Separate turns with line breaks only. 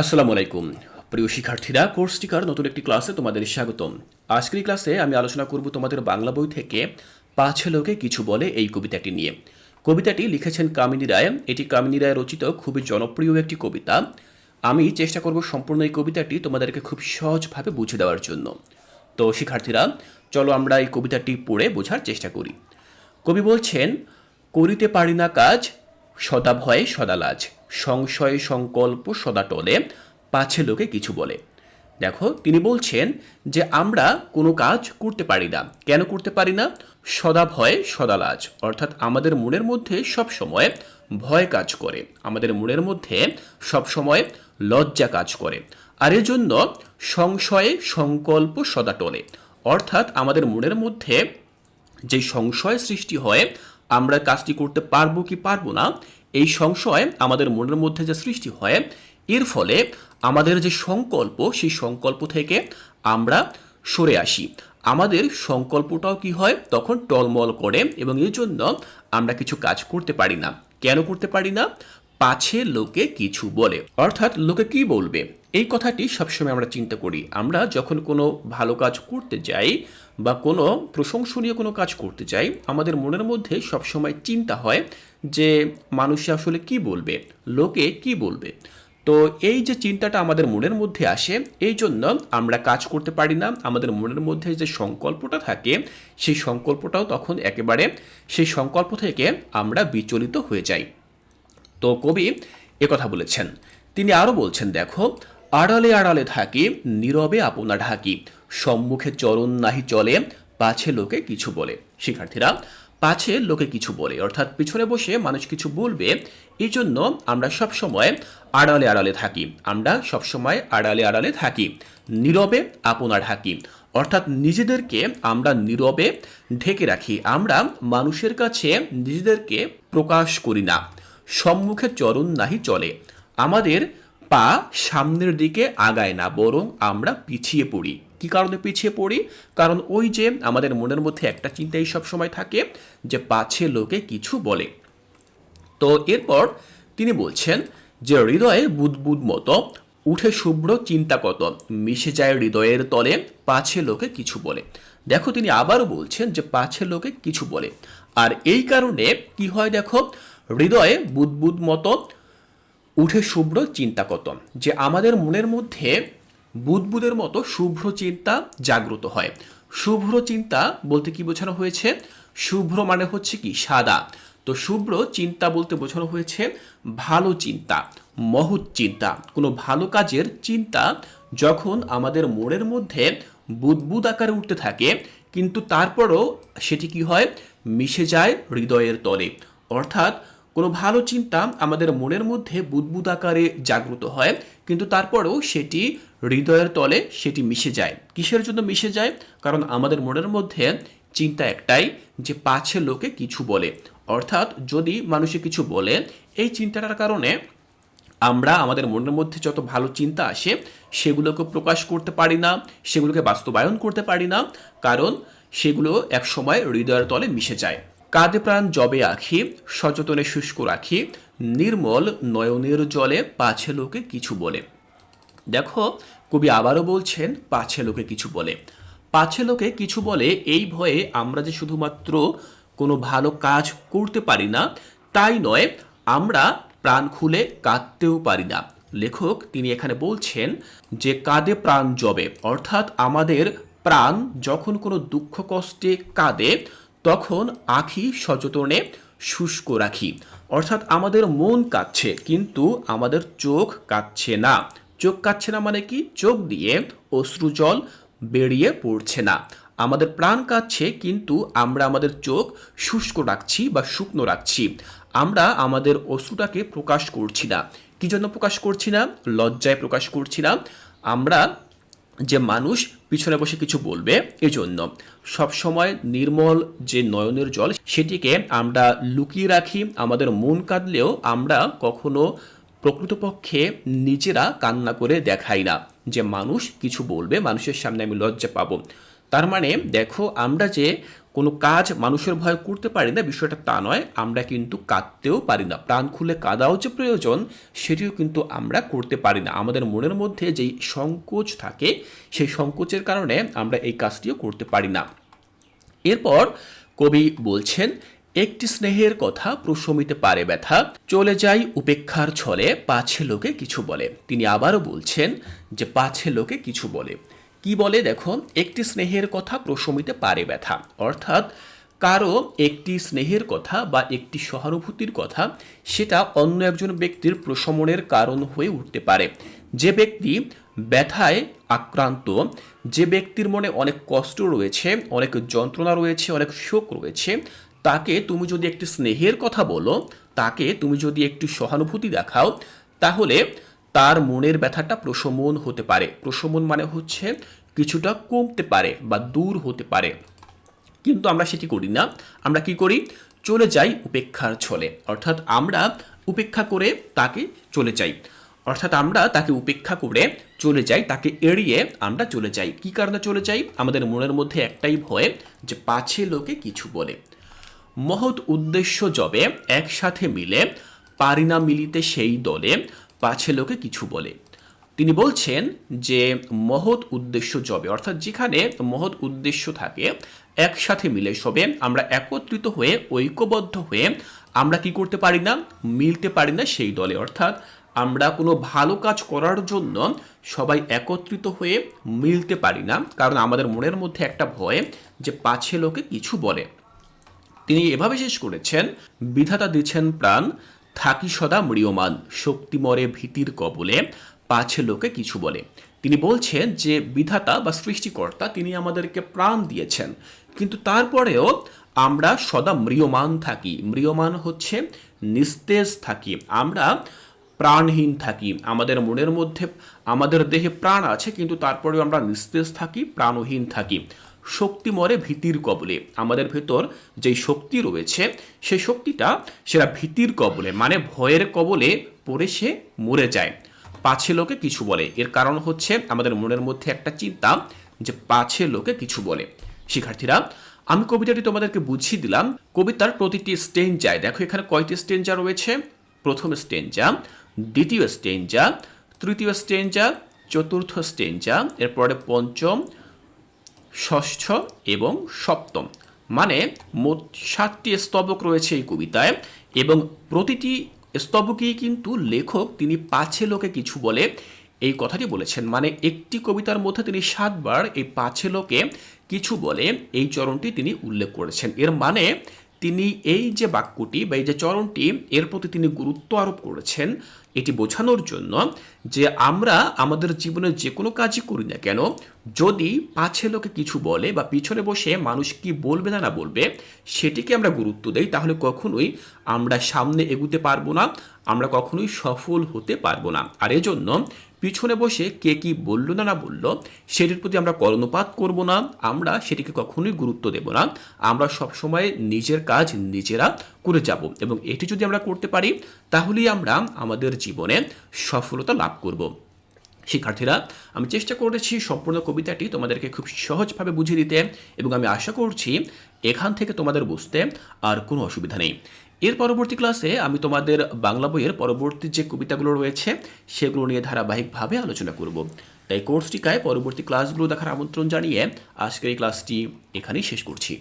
আসসালামু আলাইকুম। প্রিয় শিক্ষার্থীরা, কোর্স টিকার নতুন একটি ক্লাসে তোমাদের স্বাগতম। আজকের ক্লাসে আমি আলোচনা করব তোমাদের বাংলা বই থেকে পাঁচ লোকে কিছু বলে এই কবিতাটি নিয়ে। কবিতাটি লিখেছেন কামিনী রায়। এটি কামিনী রায় রচিত খুবই জনপ্রিয় একটি কবিতা। আমি চেষ্টা করব সম্পূর্ণ এই কবিতাটি তোমাদেরকে খুব সহজভাবে বুঝে দেওয়ার জন্য। তো শিক্ষার্থীরা, চলো আমরা এই কবিতাটি পড়ে বোঝার চেষ্টা করি। কবি বলছেন, করিতে পারি না কাজ সদা ভয়ে সদা লাজ সংশয় সংকল্প সদা টলে পাছে লোকে কিছু বলে। দেখো, তিনি বলছেন যে আমরা কোনো কাজ করতে পারি না। কেন করতে পারি না? সদা ভয়ে সদা লাজ অর্থাৎ আমাদের মনের মধ্যে সব সময় ভয় কাজ করে। আমাদের মনের মধ্যে সব সময় লজ্জা কাজ করে। আর এজন্য সংশয়ে সংকল্প সদা টলে অর্থাৎ আমাদের মনের মধ্যে যে সংশয় সৃষ্টি হয়, আমরা কাজটি করতে পারব কি পারব না এই সংশয় আমাদের মনের মধ্যে যে সৃষ্টি হয়, এর ফলে আমাদের যে সংকল্প, সেই সংকল্প থেকে আমরা সরে আসি। আমাদের সংকল্পটাও কি হয়? তখন টলমল করে এবং এই জন্য আমরা কিছু কাজ করতে পারি না। কেন করতে পারি না? পাছে লোকে কিছু বলে। অর্থাৎ লোকে কি বলবে? এই কথাটি সবসময় আমরা চিন্তা করি। আমরা যখন কোনো ভালো কাজ করতে যাই বা কোনো প্রশংসনীয় কোনো কাজ করতে যাই আমাদের মনের মধ্যে সবসময় চিন্তা হয় যে মানুষ আসলে কি বলবে, লোকে কি বলবে। তো এই যে চিন্তাটা আমাদের মনের মধ্যে আসে, এই জন্য আমরা কাজ করতে পারি না। আমাদের মনের মধ্যে যে সংকল্পটা থাকে, সেই সংকল্পটাও তখন একেবারে, সেই সংকল্প থেকে আমরা বিচলিত হয়ে যাই। তো কবি কথা বলেছেন। তিনি আরও বলছেন, দেখো, আড়ালে আড়ালে থাকি, নীরবে আপনা ঢাকি। সম্মুখে চরণ নাহি চলে, পাছে লোকে কিছু বলে। শিক্ষার্থীরা, পাছে লোকে কিছু বলে, অর্থাৎ পিছনে বসে মানুষ কিছু বলবে এই জন্য আমরা সব সময় আড়ালে আড়ালে থাকি। আমরা সব সময় আড়ালে আড়ালে থাকি, নীরবে আপনা ঢাকি অর্থাৎ নিজেদেরকে আমরা নীরবে ঢেকে রাখি। আমরা মানুষের কাছে নিজেদেরকে প্রকাশ করি না। সম্মুখে চরণ নাহি চলে। আমাদের পা সামনের দিকে আগায় না, বরং আমরা পিছিয়ে পড়ি। কি কারণে পিছিয়ে পড়ি? কারণ ওই যে আমাদের মনের মধ্যে একটা চিন্তাই সবসময় থাকে যে পাছে লোকে কিছু বলে। তো এরপর তিনি বলছেন যে হৃদয়ে বুদবুদ মতো, উঠে শুভ্র চিন্তা কত, মিশে যায় হৃদয়ের তলে, পাছে লোকে কিছু বলে। দেখো তিনি আবারও বলছেন যে পাছে লোকে কিছু বলে। আর এই কারণে কি হয় দেখো, হৃদয়ে বুদবুদ মতো, উঠে শুভ্র চিন্তা কত, যে আমাদের মনের মধ্যে বুদবুদের মতো শুভ্র চিন্তা জাগ্রত হয়। শুভ্র চিন্তা বলতে কি বোঝানো হয়েছে? শুভ্র মানে হচ্ছে কি সাদা। তো শুভ্র চিন্তা বলতে বোঝানো হয়েছে ভালো চিন্তা, মহৎ চিন্তা। কোনো ভালো কাজের চিন্তা যখন আমাদের মনের মধ্যে বুদবুদ আকারে উঠতে থাকে, কিন্তু তারপরও সেটি কি হয়? মিশে যায় হৃদয়ের তলে। অর্থাৎ কোনো ভালো চিন্তা আমাদের মনের মধ্যে বুদবুদ আকারে জাগ্রত হয়, কিন্তু তারপরেও সেটি হৃদয়ের তলে সেটি মিশে যায়। কিসের জন্য মিশে যায়? কারণ আমাদের মনের মধ্যে চিন্তা একটাই যে পাছে লোকে কিছু বলে। অর্থাৎ যদি মানুষে কিছু বলে, এই চিন্তাটার কারণে আমরা আমাদের মনের মধ্যে যত ভালো চিন্তা আসে, সেগুলোকে প্রকাশ করতে পারি না, সেগুলোকে বাস্তবায়ন করতে পারি না, কারণ সেগুলো একসময় হৃদয়ের তলে মিশে যায়। কাঁদে প্রাণ জবে আখি, সচেতনে শুষ্ক রাখি, নির্মল নয়নের জলে পাছে লোকে কিছু বলে। দেখো, কবি আবারও বলছেন, পাছে লোকে কিছু বলে। পাছে লোকে কিছু বলে, এই ভয়ে আমরা যে শুধুমাত্র কোনো ভালো কাজ করতে পারি না, তাই নয়, আমরা প্রাণ খুলে কাঁদতেও পারি না। লেখক তিনি এখানে বলছেন যে কাঁদে প্রাণ জবে, অর্থাৎ আমাদের প্রাণ যখন কোনো দুঃখ কষ্টে কাঁদে তখন আখি সচেতনে শুষ্ক রাখি। অর্থাৎ আমাদের মন কাঁদছে কিন্তু আমাদের চোখ কাঁদছে না। চোখ কাঁদছে না মানে কি? চোখ দিয়ে অশ্রুজল বেরিয়ে পড়ছে না। আমাদের প্রাণ কাঁদছে কিন্তু আমরা আমাদের চোখ শুষ্ক রাখছি বা শুকনো রাখছি। আমরা আমাদের অশ্রুটাকে প্রকাশ করছি না। কি জন্য প্রকাশ করছি না? লজ্জায় প্রকাশ করছি না। আমরা যে মানুষ পিছনে বসে কিছু বলবে, এজন্য সবসময় নির্মল যে নয়নের জল, সেটিকে আমরা লুকিয়ে রাখি, আমাদের মন কাঁদলেও আমরা কখনো প্রকৃতপক্ষে নিজেরা কান্না করে দেখাই না। যে মানুষ কিছু বলবে, মানুষের সামনে আমি লজ্জা পাবো। তার মানে দেখো, আমরা যে কোনো কাজ মানুষের ভয় করতে পারি না, বিষয়টা তা নয়, আমরা কিন্তু কাঁদতেও পারি না। প্রাণ খুলে কাদাও যে প্রয়োজন, সেটিও কিন্তু আমরা করতে পারি না। আমাদের মনের মধ্যে যেই সংকোচ থাকে, সেই সংকোচের কারণে আমরা এই কাজটিও করতে পারি না। এরপর কবি বলছেন, একটি স্নেহের কথা প্রশমিতে পারে ব্যথা, চলে যাই উপেক্ষার ছলে, পাছে লোকে কিছু বলে। তিনি আবারও বলছেন যে, পাছে লোকে কিছু বলে। কি বলে দেখো? একটি স্নেহের কথা প্রশমিতে পারে ব্যথা। অর্থাৎ কারও একটি স্নেহের কথা বা একটি সহানুভূতির কথা, সেটা অন্য একজন ব্যক্তির প্রশমনের কারণ হয়ে উঠতে পারে। যে ব্যক্তি ব্যথায় আক্রান্ত, যে ব্যক্তির মনে অনেক কষ্ট রয়েছে, অনেক যন্ত্রণা রয়েছে, অনেক শোক রয়েছে, তাকে তুমি যদি একটি স্নেহের কথা বলো, তাকে তুমি যদি একটু সহানুভূতি দেখাও, তাহলে তার মনের ব্যথাটা প্রশমন হতে পারে। প্রশমন মানে হচ্ছে কিছুটা কমতে পারে বা দূর হতে পারে। কিন্তু আমরা সেটি করি না। আমরা কি করি? চলে যাই উপেক্ষার ছলে। অর্থাৎ আমরা উপেক্ষা করে তাকে চলে যাই। অর্থাৎ আমরা তাকে উপেক্ষা করে চলে যাই, তাকে এড়িয়ে আমরা চলে যাই। কি কারণে চলে যাই? আমাদের মনের মধ্যে একটাই ভয় যে পাছে লোকে কিছু বলে। মহৎ উদ্দেশ্য জবে একসাথে মিলে পারি না মিলিতে সেই দলে পাছে লোকে কিছু বলে। তিনি বলছেন যে, মহৎ উদ্দেশ্য জবে, অর্থাৎ যেখানে মহৎ উদ্দেশ্য থাকে, একসাথে মিলে সবে আমরা একত্রিত হয়ে, ঐক্যবদ্ধ হয়ে আমরা কি করতে পারি না? মিলতে পারি না সেই দলে। অর্থাৎ আমরা কোনো ভালো কাজ করার জন্য সবাই একত্রিত হয়ে মিলতে পারি না। কারণ আমাদের মনের মধ্যে একটা ভয় যে, পাছে লোকে কিছু বলে। তিনি এভাবে শেষ করেছেন, বিধাতা দিচ্ছেন প্রাণ থাকি সদা মৃয়মান শক্তিমরে ভীতির কবলে, পাছে লোকে কিছু বলে। তিনি বলছেন যে, বিধাতা বা সৃষ্টিকর্তা তিনি আমাদেরকে প্রাণ দিয়েছেন, কিন্তু তারপরেও আমরা সদা মৃয়মান থাকি। মৃয়মান হচ্ছে নিস্তেজ থাকি, আমরা প্রাণহীন থাকি, আমাদের মনের মধ্যে, আমাদের দেহে প্রাণ আছে, কিন্তু তারপরেও আমরা নিস্তেজ থাকি, প্রাণহীন থাকি। শক্তি মরে ভীতির কবলে। আমাদের ভেতর যেই শক্তি রয়েছে সেই শক্তিটা সেটা ভীতির কবলে মানে ভয়ের কবলে পড়ে সে মরে যায়। পাছে লোকে কিছু বলে। এর কারণ হচ্ছে আমাদের মনের মধ্যে একটা চিন্তা যে পাছে লোকে কিছু বলে। শিক্ষার্থীরা, আমি কবিতাটি তোমাদেরকে বুঝিয়ে দিলাম। কবিতার প্রতিটি স্টেঞ্জায় দেখো এখানে কয়টি স্টেঞ্জা রয়েছে? প্রথম স্টেঞ্জা দ্বিতীয় স্টেঞ্জা তৃতীয় স্টেঞ্জা চতুর্থ স্টেঞ্জা এরপরে পঞ্চম ষষ্ঠ এবং সপ্তম। মানে মোট সাতটি স্তবক রয়েছে এই কবিতায় এবং প্রতিটি স্তবকেই কিন্তু লেখক তিনি পাছে লোকে কিছু বলে এই কথাটি বলেছেন। মানে একটি কবিতার মধ্যে তিনি সাতবার এই পাছে লোকে কিছু বলে এই চরণটি তিনি উল্লেখ করেছেন। এর মানে তিনি এই যে বাক্যটি বা এই যে চরণটি, এর প্রতি তিনি গুরুত্ব আরোপ করেছেন, এটি বোঝানোর জন্য যে আমরা আমাদের জীবনে যে কোনো কাজই করি না কেন, যদি পাছে লোকে কিছু বলে বা পিছনে বসে মানুষ কি বলবে না না বলবে, সেটিকে আমরা গুরুত্ব দেই, তাহলে কখনোই আমরা সামনে এগুতে পারব না, আমরা কখনোই সফল হতে পারব না। আর এজন্য পিছনে বসে কে কি বলল না না বলল, সেটির প্রতি আমরা কর্ণপাত করব না, আমরা সেটিকে কখনোই গুরুত্ব দেব না, আমরা সবসময় নিজের কাজ নিজেরা করে যাব এবং এটি যদি আমরা করতে পারি, তাহলেই আমরা আমাদের জীবনে সফলতা লাভ করব। শিক্ষার্থীরা, আমি চেষ্টা করেছি সম্পূর্ণ কবিতাটি তোমাদেরকে খুব সহজভাবে বুঝিয়ে দিতে এবং আমি আশা করছি এখান থেকে তোমাদের বুঝতে আর কোনো অসুবিধা নেই। এর পরবর্তী ক্লাসে আমি তোমাদের বাংলা বইয়ের পরবর্তী যে কবিতাগুলো রয়েছে, সেগুলো নিয়ে ধারাবাহিকভাবে আলোচনা করব। তাই কোর্সটিকায় পরবর্তী ক্লাসগুলো দেখার আমন্ত্রণ জানিয়ে আজকের এই ক্লাসটি এখানেই শেষ করছি।